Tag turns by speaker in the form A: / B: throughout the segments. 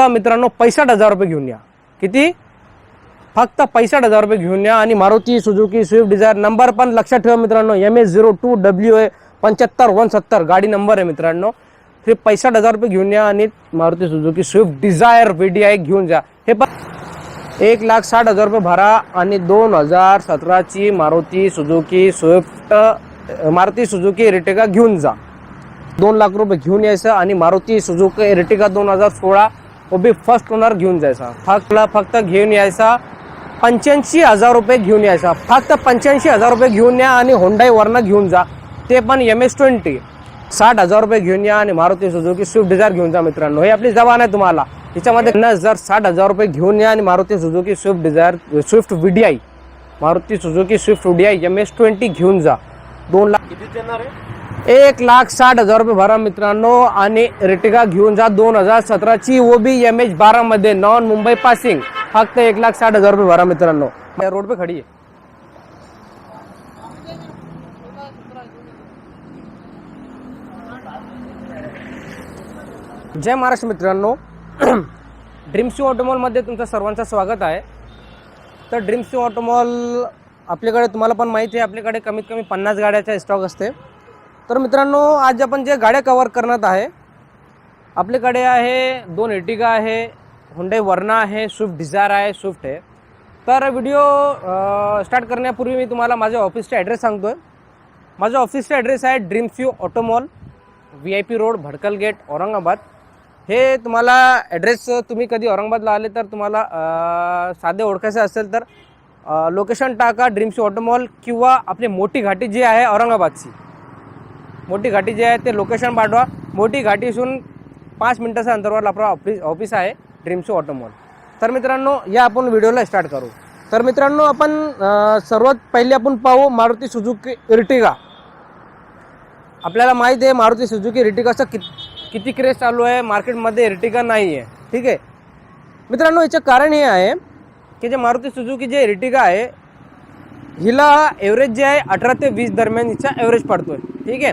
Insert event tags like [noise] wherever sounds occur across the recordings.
A: फक्त मित्रांनो पैसाठ हजार रुपये घेऊन या. किती? फक्त पैसाठ हजार रुपये घेऊन या आणि Maruti Suzuki Swift Dzire number पण लक्षात ठेवा मित्रांनो M S zero two W A पंच्याहत्तर वन सत्तर गाडी नंबर आहे मित्रांनो. हे पैसठ हजार रुपये घेऊन या आणि Maruti Suzuki Swift Dzire V D I घेऊन जा. हे पण एक लाख साठ हजार रुपये भरा आणि दोन हजार सतराची Maruti Suzuki Swift Maruti Suzuki Ertiga घेऊन जा. दोन लाख रुपये घेऊन यायचं आणि मारुती सुझुकी इरिटिका दोन हजार सोळा उभी फर्स्ट ओनर घेऊन जायचा. फक्त फक्त घेऊन यायचा. पंच्याऐंशी हजार रुपये घेऊन यायचा. फक्त पंच्याऐंशी हजार रुपये घेऊन या आणि होंडाई वरनं घेऊन जा. ते पण एम एस ट्वेंटी साठ हजार रुपये घेऊन या आणि मारुती सुझुकी स्विफ्ट डिझायर घेऊन जा मित्रांनो. हे आपली जबान आहे तुम्हाला. याच्यामध्ये पन्नास हजार साठ हजार रुपये घेऊन या आणि Maruti Suzuki Swift Dzire Swift VDI Maruti Suzuki Swift VDI M S twenty घेऊन जा. दोन लाख
B: किती देणार आहे?
A: एक लाख साठ हजार रुपये भरा मित्रांनो. आणि रिटिका घेऊन जा दोन हजार सतराची ओबी एम एच बारा मध्ये नॉन मुंबई पासिंग. फक्त एक लाख साठ हजार रुपये भरा मित्रांनो. रोड पे खडी आहे. जय महाराष्ट्र मित्रांनो. [clears throat] ड्रीम्सी ऑटोमॉलमध्ये तुमचं सर्वांचं स्वागत आहे. तर ड्रीम्सी ऑटोमॉल आपल्याकडे तुम्हाला पण माहिती आहे आपल्याकडे कमीत कमी पन्नास गाड्याचा स्टॉक असते. तर मित्रांनो आज आपण जे गाड्या कवर करण्यात आहे आपल्याकडे आहे दोन एटिगा आहे हुंडे वर्ना आहे स्विफ्ट डिझायर आहे स्विफ्ट आहे. तर व्हिडिओ स्टार्ट करण्यापूर्वी मी तुम्हाला माझ्या ऑफिसचा ॲड्रेस सांगतो आहे माझा ऑफिसचा ॲड्रेस आहे Dreams U Automall V I P road Bhadkal Gate Aurangabad. हे तुम्हाला ॲड्रेस तुम्ही कधी औरंगाबादला आले तर तुम्हाला साधे ओळखायचं असेल तर लोकेशन टाका ड्रीम्स यू ऑटोमॉल किंवा आपली मोठी घाटी जी आहे औरंगाबादची. मोठी घाटी जी आहे ते लोकेशन पाठवा. मोठी घाटीसून पाच मिनटाचा अंतरावर आपला ऑफिस ऑफिस आहे ड्रीम्स ऑटोमॉल तर मित्रांनो या आपण व्हिडिओला स्टार्ट करू. तर मित्रांनो आपण सर्वात पहिले आपण पाहू मारुती सुजुकी इर्टिगा आपल्याला माहिती आहे मारुती सुजुकी इर्टिगाचं कि किती क्रेज चालू आहे मार्केटमध्ये इर्टिगा नाही आहे. ठीक आहे? मित्रांनो याचं कारण हे आहे की जे मारुती सुजुकी जे इर्टिगा आहे हिला ॲव्हरेज जे आहे अठरा ते वीस दरम्यान हिचा ॲव्हरेज आहे ठीक आहे?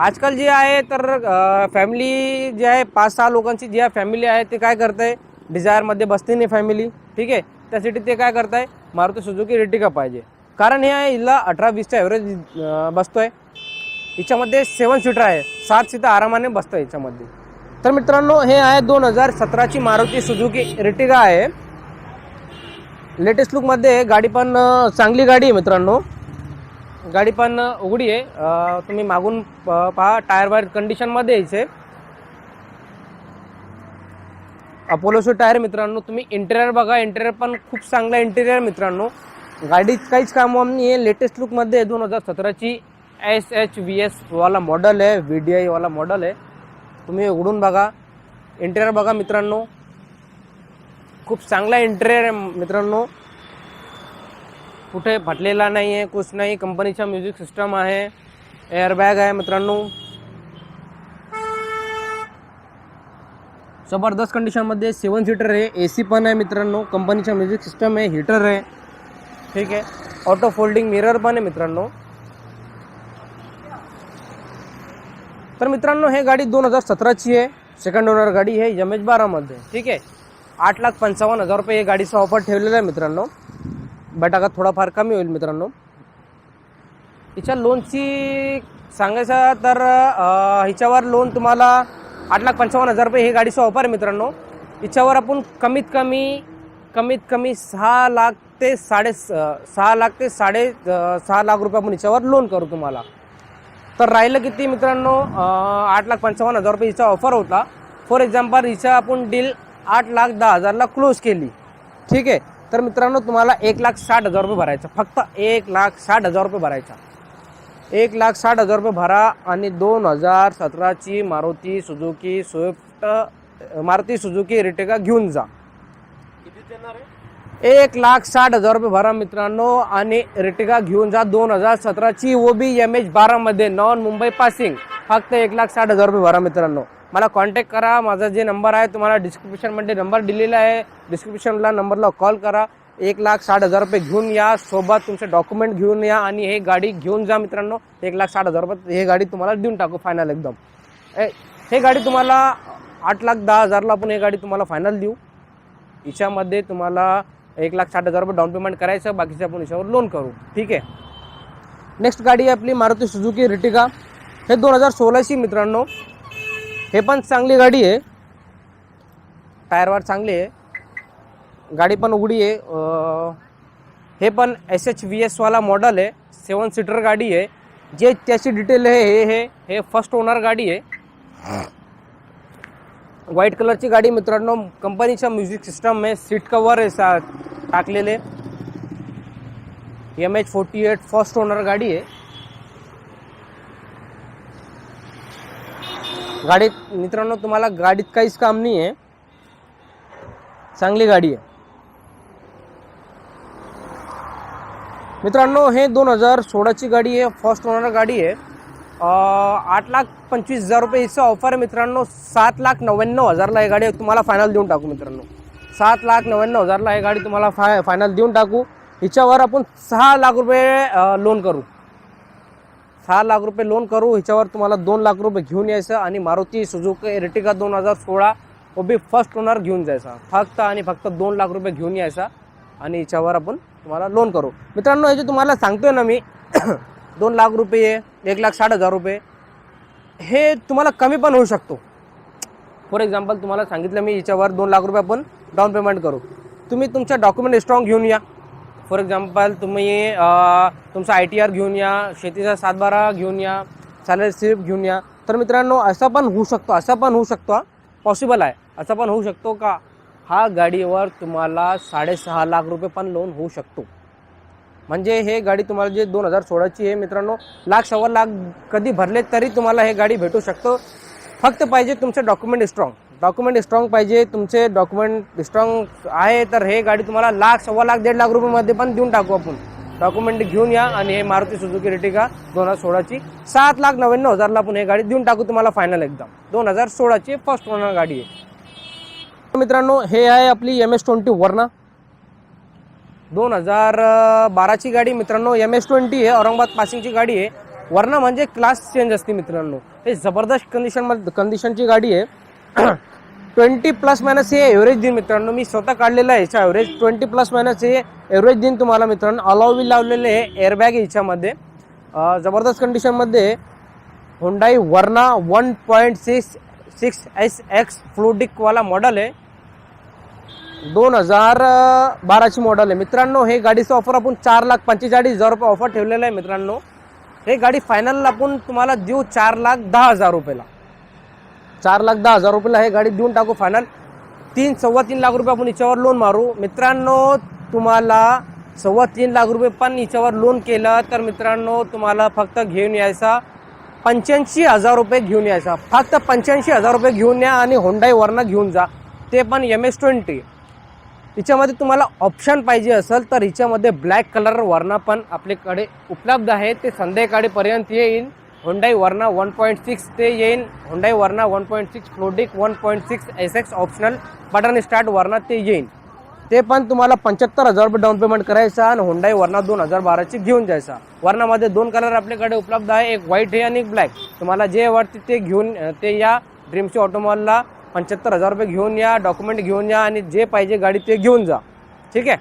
A: आजकाल जे आहे तर फॅमिली जे आहे पाच सहा लोकांची जी फॅमिली आहे ते काय करत आहे डिझायरमध्ये बसते नाही फॅमिली ठीक आहे? त्यासाठी ते काय करत आहे मारुती सुजुकी रिटिका पाहिजे. कारण हे आहे हिला अठरा वीसचा ॲव्हरेज बसतोय. हिच्यामध्ये सेवन सीटर आहे. सात सीटर आरामाने बसतं याच्यामध्ये तर मित्रांनो हे आहे दोन हजार सतराची मारुती सुजुकी रेटिका आहे. लेटेस्ट लुकमध्ये गाडी पण चांगली गाडी आहे मित्रांनो. गाडी पण उघडी आहे. तुम्ही मागून प- पहा टायर वायर कंडिशनमध्ये यायचे. अपोलोचे टायर मित्रांनो तुम्ही इंटेरियर बघा. इंटेरियर पण खूप चांगला इंटेरियर मित्रांनो. गाडीत काहीच काम वाम नाही आहे लेटेस्ट लुकमध्ये दोन हजार सतराची एस एच व्ही एस वाला मॉडल आहे. व्ही डी आय वाला मॉडल आहे. तुम्ही उघडून बघा. इंटेरियर बघा मित्रांनो. खूप चांगला इंटेरियर आहे मित्रांनो. कुठे फाटलेला नाही आहे कुछ नाही. कंपनीचा म्युझिक सिस्टम आहे. एअरबॅग आहे मित्रांनो. जबरदस्त कंडिशनमध्ये सेवन सीटर आहे. ए सी पण आहे मित्रांनो. कंपनीचा म्युझिक सिस्टम आहे. हीटर आहे. ठीक आहे. ऑटो फोल्डिंग मिरर पण आहे मित्रांनो. तर मित्रांनो हे गाडी दोन हजार सतराची आहे. सेकंड ओनर गाडी आहे. एम एच बारामध्ये. ठीक आहे. आठ लाख पंचावन्न हजार रुपये हे गाडीचा ऑफर ठेवलेला आहे मित्रांनो. बट आता थोडाफार कमी होईल मित्रांनो. हिच्या लोनची सांगायचं तर हिच्यावर लोन तुम्हाला आठ लाख पंचावन्न हजार रुपये हे गाडीचं ऑफर आहे मित्रांनो. हिच्यावर आपण कमीत कमी कमीत कमी सहा लाख ते साडे सहा लाख ते साडे सहा लाख रुपये आपण हिच्यावर लोन करू तुम्हाला. तर राहिलं किती मित्रांनो आठ लाख पंचावन्न हजार रुपये हिचा ऑफर होता. फॉर एक्झाम्पल हिचा आपण डील आठ लाख दहा हजारला क्लोज केली. ठीक आहे? तर मित्रांनो तुम्हाला एक लाख साठ हजार रुपये भरायचा. फक्त एक लाख साठ हजार रुपये भरायचा. एक लाख साठ हजार रुपये भरा आणि दोन हजार सतराची Maruti Suzuki Swift Maruti Suzuki Ertiga घेऊन जा. एक लाख साठ हजार रुपये भरा मित्रांनो आणि रिटिका घेऊन जा दोन हजार सतराची ओबी एम एच बारामध्ये नॉन मुंबई पासिंग. फक्त एक लाख साठ हजार रुपये भरा मित्रांनो. मला कॉन्टॅक्ट करा. माझा जे नंबर आहे तुम्हाला डिस्क्रिप्शनमध्ये नंबर दिलेला आहे. डिस्क्रिप्शनला नंबरला कॉल करा. एक लाख साठ हजार रुपये घेऊन या. सोबत तुमचे डॉक्युमेंट घेऊन या आणि हे गाडी घेऊन जा मित्रांनो. एक लाख साठ हजार रुपये हे गाडी तुम्हाला देऊन टाकू फायनल एकदम. हे गाडी तुम्हाला आठ लाख दहा हजारला आपण हे गाडी तुम्हाला फायनल देऊ. हिच्यामध्ये तुम्हाला एक लाख साठ हजार रुपये डाऊन पेमेंट करायचं. बाकीचं आपण हिच्यावर लोन करू. ठीक आहे? नेक्स्ट गाडी आहे आपली मारुती सुझुकी रिटिका हे दोन हजार सोळाची मित्रांनो. हे पण चांगली गाडी आहे. टायरवर चांगली आहे. गाडी पण उघडी आहे. हे पण एस एच व्ही एसवाला मॉडल आहे. सेवन सीटर गाडी आहे. जे त्याची डिटेल आहे हे हे हे फर्स्ट ओनर गाडी आहे. व्हाईट कलरची गाडी मित्रांनो कंपनीच्या म्युझिक सिस्टम आहे. सीट कवर आहे सा टाकलेले. M H forty eight first owner गाडी आहे. गाडीत मित्रांनो तुम्हाला गाडीत काहीच काम नाही आहे चांगली गाडी आहे. मित्रांनो हे दोन हजार सोळाची गाडी आहे फर्स्ट ओनर गाडी आहे. आठ लाख पंचवीस हजार रुपये हिचं ऑफर आहे मित्रांनो. सात लाख नव्याण्णव हजारला ही गाडी तुम्हाला फायनल देऊन टाकू मित्रांनो. सात लाख नव्याण्णव हजारला ही गाडी तुम्हाला फाय फायनल देऊन टाकू. हिच्यावर आपण सहा लाख रुपये लोन करू. सहा लाख रुपये लोन करू ह्याच्यावर तुम्हाला दोन लाख रुपये घेऊन यायचं आणि मारुती सुझुकी एर्टिका दोन हजार सोळा बी फर्स्ट ओनर घेऊन जायचा. फक्त आणि फक्त दोन लाख रुपये घेऊन यायचा आणि याच्यावर आपण तुम्हाला लोन करू. मित्रांनो हे जे तुम्हाला सांगतोय ना मी [coughs] दोन लाख रुपये एक लाख साठ हजार रुपये हे तुम्हाला कमी पण होऊ शकतो. फॉर एक्झाम्पल तुम्हाला सांगितलं मी याच्यावर दोन लाख रुपये आपण डाऊन पेमेंट करू. तुम्ही तुमच्या डॉक्युमेंट स्ट्रॉंग घेऊन या. फॉर एक्झाम्पल तुम्ही तुमचा आय टी आर घेऊन या शेतीचा सातबारा घेऊन या सॅलरी स्लिप घेऊन या. तर मित्रांनो असं पण होऊ शकतो असं पण होऊ शकतो पॉसिबल आहे. असं पण होऊ शकतो का? हा गाडीवर तुम्हाला साडेसहा लाख रुपये पण लोन होऊ शकतो. म्हणजे हे गाडी तुम्हाला जे दोन हजार सोळाची आहे मित्रांनो लाख सव्वा लाख कधी भरले तरी तुम्हाला हे गाडी भेटू शकतो. फक्त पाहिजे तुमचे डॉक्युमेंट स्ट्रॉंग डॉक्युमेंट स्ट्रॉंग पाहिजे तुमचे डॉक्युमेंट स्ट्रॉंग आहे तर हे गाडी तुम्हाला लाख सव्वा लाख दीड लाख रुपयामध्ये पण देऊन टाकू आपण. डॉक्युमेंट घेऊन या आणि हे मारुती सुझुकी रेटिका दोन हजार सोळाची सात लाख नव्याण्णव हजारला आपण हे गाडी देऊन टाकू तुम्हाला फायनल एकदम. दोन हजार सोळाची फर्स्ट ओनर गाडी आहे. मित्रांनो हे आहे आपली एम एस ट्वेंटी वरना दोन हजार बाराची गाडी मित्रांनो एम एस ट्वेंटी आहे औरंगाबाद पासिंगची गाडी आहे. वरना म्हणजे क्लास चेंज असते मित्रांनो. हे जबरदस्त कंडिशन कंडिशनची गाडी आहे. ट्वेंटी प्लस मायनस हे एव्हरेज दिन मित्रांनो. मी स्वतः काढलेलं आहे याच्या ॲव्हरेज ट्वेंटी प्लस मायनस हे एव्हरेज दिन तुम्हाला मित्रांनो अलॉवी लावलेले हे एअरबॅग याच्यामध्ये. जबरदस्त कंडिशनमध्ये Hyundai Verna one point six six S X फ्लोडिकवाला model आहे. दोन हजार बाराची मॉडल आहे. मित्रांनो हे गाडीचं ऑफर आपण चार लाख पंचेचाळीस हजार रुपये ऑफर ठेवलेलं आहे मित्रांनो. हे गाडी फायनल आपण तुम्हाला देऊ चार लाख दहा हजार रुपयाला. चार लाख दहा हजार रुपयाला हे गाडी देऊन टाकू फायनल तीन सव्वा तीन लाख रुपये आपण हिच्यावर लोन मारू. मित्रांनो तुम्हाला सव्वा तीन लाख रुपये पण हिच्यावर लोन केलं तर मित्रांनो तुम्हाला फक्त घेऊन यायचा. पंच्याऐंशी हजार रुपये घेऊन यायचा. फक्त पंच्याऐंशी हजार रुपये घेऊन या आणि होंडाई वरनं घेऊन जा. ते पण एम एस ट्वेंटी हिच्यामध्ये तुम्हाला ऑप्शन पाहिजे असेल तर हिच्यामध्ये ब्लॅक कलर वरना पण आपल्याकडे उपलब्ध आहे. ते संध्याकाळीपर्यंत येईल. Hyundai Verna one point six ते येईल. Hyundai Verna one point six fluidic one point six S X optional button start Verna ते येईल. ते पण तुम्हाला पंच्याहत्तर हजार रुपये डाऊन पेमेंट करायचा आणि होंडाई वरना दोन हजार बाराची घेऊन जायचा वरनामध्ये दोन कलर आपल्याकडे उपलब्ध आहे. एक व्हाईट आहे आणि एक ब्लॅक तुम्हाला जे वाटते ते घेऊन ते या. ड्रीमची ऑटोमॉलला पंच्याहत्तर हजार रुपये घेऊन या. डॉक्युमेंट घेऊन या आणि जे पाहिजे गाडी ते घेऊन जा. ठीक आहे?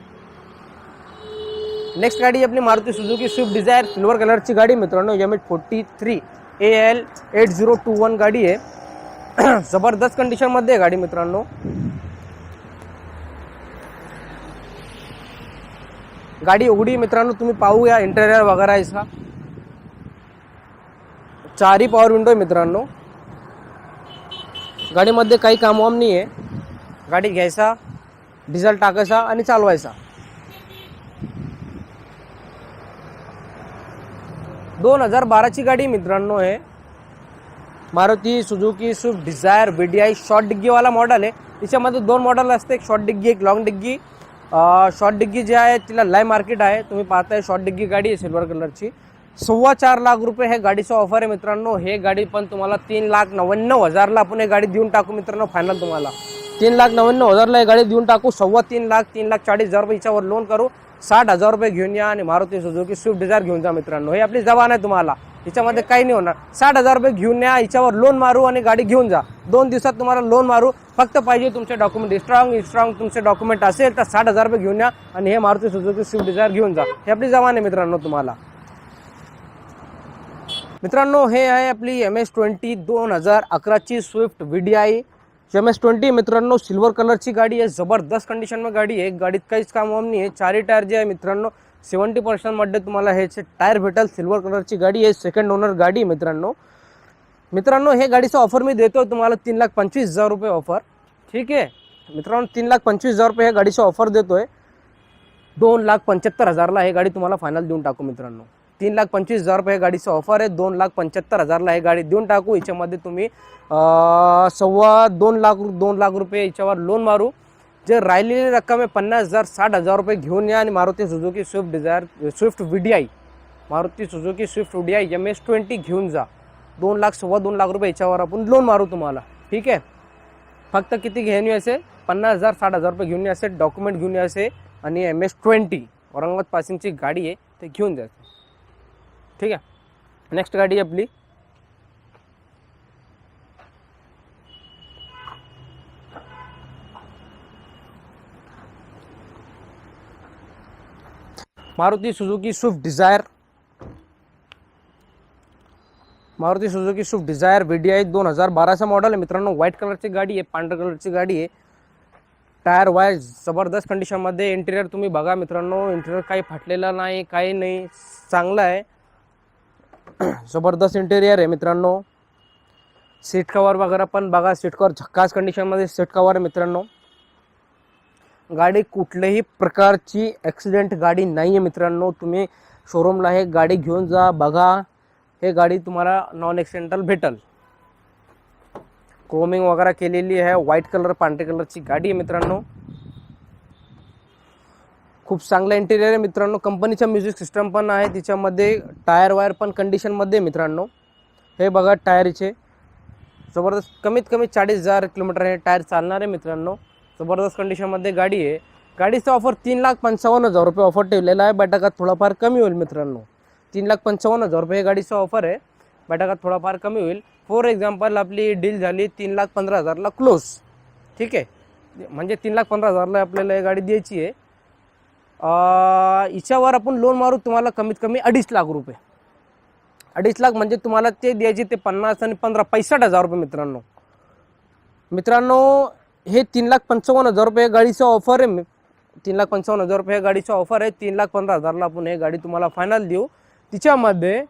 A: नेक्स्ट गाडी आपली Maruti Suzuki Swift Dzire silver कलरची गाडी. मित्रांनो M eight forty three A L eight zero two one गाडी आहे. [clears throat] जबरदस्त कंडिशनमध्ये आहे गाडी मित्रांनो. गाडी उघडी मित्रांनो तुम्ही पाहूया इंटेरियर वगैरे याचा चारही पॉवर विंडो आहे मित्रांनो. गाडीमध्ये काही कामवाम नाही आहे गाडी घ्यायचा डिझेल टाकायचा आणि चालवायचा. दोन हजार बाराची गाडी मित्रांनो आहे. Maruti Suzuki Swift Dzire B D I short डिग्गीवाला model आहे. तिच्यामध्ये दोन मॉडल असते एक शॉर्ट डिग्गी एक लॉंग डिग्गी. शॉर्ट डिग्गी जी आहे तिला लाय मार्केट आहे. तुम्ही पाहताय शॉर्ट डिग्गी गाडी आहे सिल्वर कलरची सव्वा चार लाख रुपये हे गाडीचं ऑफर आहे मित्रांनो. हे गाडी पण तुम्हाला तीन लाख नव्याण्णव हजारला आपण हे गाडी देऊन टाकू मित्रांनो फायनल तुम्हाला. तीन लाख नव्याण्णव हजारला हे गाडी देऊन टाकू. सव्वा तीन लाख तीन लाख चाळीस हजार रुपये हिच्यावर लोन करू. साठ हजार रुपये घेऊन या आणि मारुती सुझुकी स्विफ्ट डिझायर घेऊन जा मित्रांनो. हे आपली जबान आहे तुम्हाला. हिच्यामध्ये काही नाही होणार. साठ हजार रुपये घेऊन या हिच्यावर लोन मारू आणि गाडी घेऊन जा. दोन दिवसात तुम्हाला लोन मारू. फक्त पाहिजे तुमचे डॉक्युमेंट स्ट्रॉंग स्ट्रॉंग तुमचे डॉक्युमेंट असेल तर साठ हजार रुपये घेऊन या आणि हे मारुती सुझुकी स्विफ्ट डिझायर घेऊन जा. हे आपली जमान आहे मित्रांनो तुम्हाला. मित्रांनो हे आहे आपली एम एस ट्वेंटी दोन हजार अकराची Swift V D I M S twenty मित्रांनो सिल्वर कलरची गाडी आहे. जबरदस्त कंडिशनमध्ये गाडी आहे. गाडीत काहीच काम वाम नाही आहे चारही टायर जे आहे मित्रांनो सेवन्टी पर्सेंटमध्ये तुम्हाला ह्याचे टायर भेटेल सिल्वर कलरची गाडी आहे. सेकंड ओनर गाडी आहे मित्रांनो. मित्रांनो हे गाडीचं ऑफर मी देतो तुम्हाला. तीन लाख पंचवीस हजार रुपये ऑफर ठीक आहे? मित्रांनो तीन लाख पंचवीस हजार रुपये हे गाडीचं ऑफर देतोय. दोन लाख पंच्याहत्तर हजारला हे गाडी तुम्हाला फायनल देऊन टाकू मित्रांनो. तीन लाख पंचवीस हजार रुपये गाडीचं ऑफर आहे. दोन लाख पंच्याहत्तर हजारला हे गाडी देऊन टाकू. याच्यामध्ये तुम्ही सव्वा दोन लाख दोन लाख रुपये याच्यावर लोन मारू. जे राहिलेली रक्कम आहे पन्नास हजार साठ हजार रुपये घेऊन या आणि Maruti Suzuki Swift Dzire Swift V D I Maruti Suzuki Swift V I M S twenty घेऊन जा. दोन लाख सव्वा दोन लाख रुपये याच्यावर आपण लोन मारू तुम्हाला. ठीक आहे? फक्त किती घेऊन यायचे? पन्नास हजार साठ हजार रुपये घेऊन यायचे डॉक्युमेंट घेऊन यायचे आणि एम एस ट्वेंटी औरंगाबाद पासिंगची गाडी आहे ते घेऊन जायचं. ठीक आहे. नेक्स्ट गाडी आहे आपली. Maruti Suzuki Swift Dzire. Maruti Suzuki Swift Dzire V D I दोन हजार बाराचा मॉडेल आहे. मित्रांनो व्हाईट कलरची गाडी आहे पांढऱ्या कलरची गाडी आहे. टायर वायर जबरदस्त कंडिशनमध्ये इंटिरियर तुम्ही बघा मित्रांनो. इंटिरियर काही फाटलेलं नाही काही नाही. चांगलं आहे. जबरदस्त इंटेरियर आहे मित्रांनो. सीट कवर वगैरे पण बघा सीट कवर झक्कास कंडिशनमध्ये सीट कवर आहे मित्रांनो. गाडी कुठल्याही प्रकारची ॲक्सिडेंट गाडी नाही आहे मित्रांनो. तुम्ही शोरूमला हे गाडी घेऊन जा बघा. हे गाडी तुम्हाला नॉन ॲक्सिडेंटल भेटल. क्रोमिंग वगैरे केलेली आहे व्हाईट कलर पांढरे कलरची गाडी आहे मित्रांनो. खूप चांगलं इंटेरियर आहे मित्रांनो. कंपनीचा म्युझिक सिस्टम पण आहे. तिच्यामध्ये टायर वायर पण कंडिशनमध्ये आहे मित्रांनो. हे बघा टायरचे जबरदस्त कमीत कमी चाळीस हजार किलोमीटर हे टायर चालणार आहे मित्रांनो. जबरदस्त कंडिशनमध्ये गाडी आहे. गाडीचा ऑफर तीन लाख पंचावन्न हजार रुपये ऑफर ठेवलेला आहे. बैठकात थोडाफार कमी होईल मित्रांनो. तीन लाख पंचावन्न हजार रुपये हे गाडीचा ऑफर आहे. बैठकात थोडाफार कमी होईल. फॉर एक्झाम्पल आपली डील झाली तीन लाख पंधरा हजारला क्लोज ठीक आहे. म्हणजे तीन लाख पंधरा हजारला आपल्याला गाडी द्यायची आहे. हिच्यावर आपण लोन मारू तुम्हाला कमीत कमी अडीच लाख रुपये. अडीच लाख म्हणजे तुम्हाला ते द्यायचे ते पन्नास आणि पंधरा पैसठ हजार रुपये मित्रांनो. मित्रांनो हे तीन लाख पंचावन्न हजार रुपये गाडीचं ऑफर आहे. तीन लाख पंचावन्न हजार रुपये गाडीचं ऑफर आहे. तीन लाख पंधरा हजारला आपण हे गाडी तुम्हाला फायनल देऊ. तिच्यामध्ये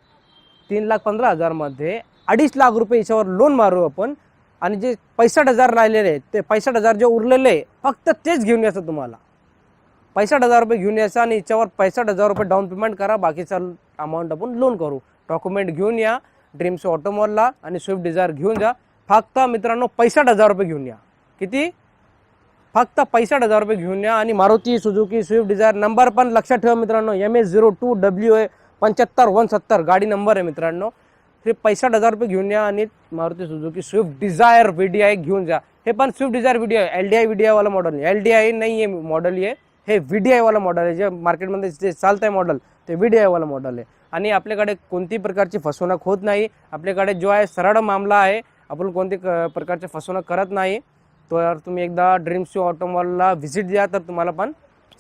A: तीन लाख पंधरा हजारमध्ये अडीच लाख रुपये याच्यावर लोन मारू आपण. आणि जे पैसठ हजार राहिलेले आहेत ते पैसठ हजार जे उरलेले आहे फक्त तेच घेऊन यायचं तुम्हाला. पैसठ हजार रुपये घेऊन यायचा आणि याच्यावर पैसठ हजार रुपये डाऊन पेमेंट करा. बाकीचा अमाऊंट आपण लोन करू. डॉक्युमेंट घेऊन या. ड्रीम्स ऑटोमॉलला आणि स्विफ्ट डिझायर घेऊन जा. फक्त मित्रांनो पैसठ हजार रुपये घेऊन या. किती? फक्त पैसठ हजार रुपये घेऊन या. आणि Maruti Suzuki Swift Dzire number पण लक्षात ठेवा मित्रांनो. M S zero two W A पंच्याहत्तर वन सत्तर. गाडी नंबर आहे मित्रांनो. हे पैसठ हजार रुपये घेऊन या आणि Maruti Suzuki Swift Dzire V D I घेऊन जा. हे पण Swift Dzire V D I L D I V D आयवाला model L D I नाही आहे मॉडेल आहे हे व्ही डी आयवाला आहे. जे मार्केटमध्ये जे चालतं आहे मॉडल ते व्ही डी आयवाला मॉडल आहे. आणि आपल्याकडे कोणती प्रकारची फसवणूक होत नाही. आपल्याकडे जो आहे सरळ मामला आहे. आपण कोणती क- प्रकारची फसवणूक करत नाही. तर तुम्ही एकदा ड्रीम्स ऑटोमॉलला व्हिजिट द्या तर तुम्हाला पण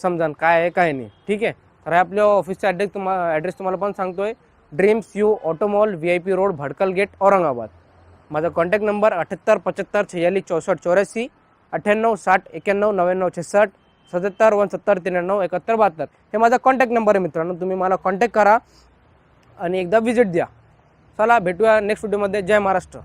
A: समजान काय आहे काय नाही. ठीक आहे? तर हे आपल्या ऑफिसचा ॲड्रेस तुम्हाला ॲड्रेस तुम्हाला पण सांगतोय. Dreams U Automall V I P road Bhadkal Gate Aurangabad. माझा कॉन्टॅक्ट नंबर अठ्याहत्तर पचहत्तर छेयालीस चौसष्ट चौऱ्याऐंशी अठ्ठ्याण्णव साठ एक्याण्णव नव्याण्णव छेसष्ट सत्याहत्तर वन सत्तर त्र्याण्णव एकाहत्तर बहात्तर. हे माझा कॉन्टॅक्ट नंबर आहे मित्रांनो. तुम्ही मला कॉन्टॅक्ट करा आणि एकदा व्हिजिट द्या. चला भेटूया नेक्स्ट व्हिडिओमध्ये जय महाराष्ट्र.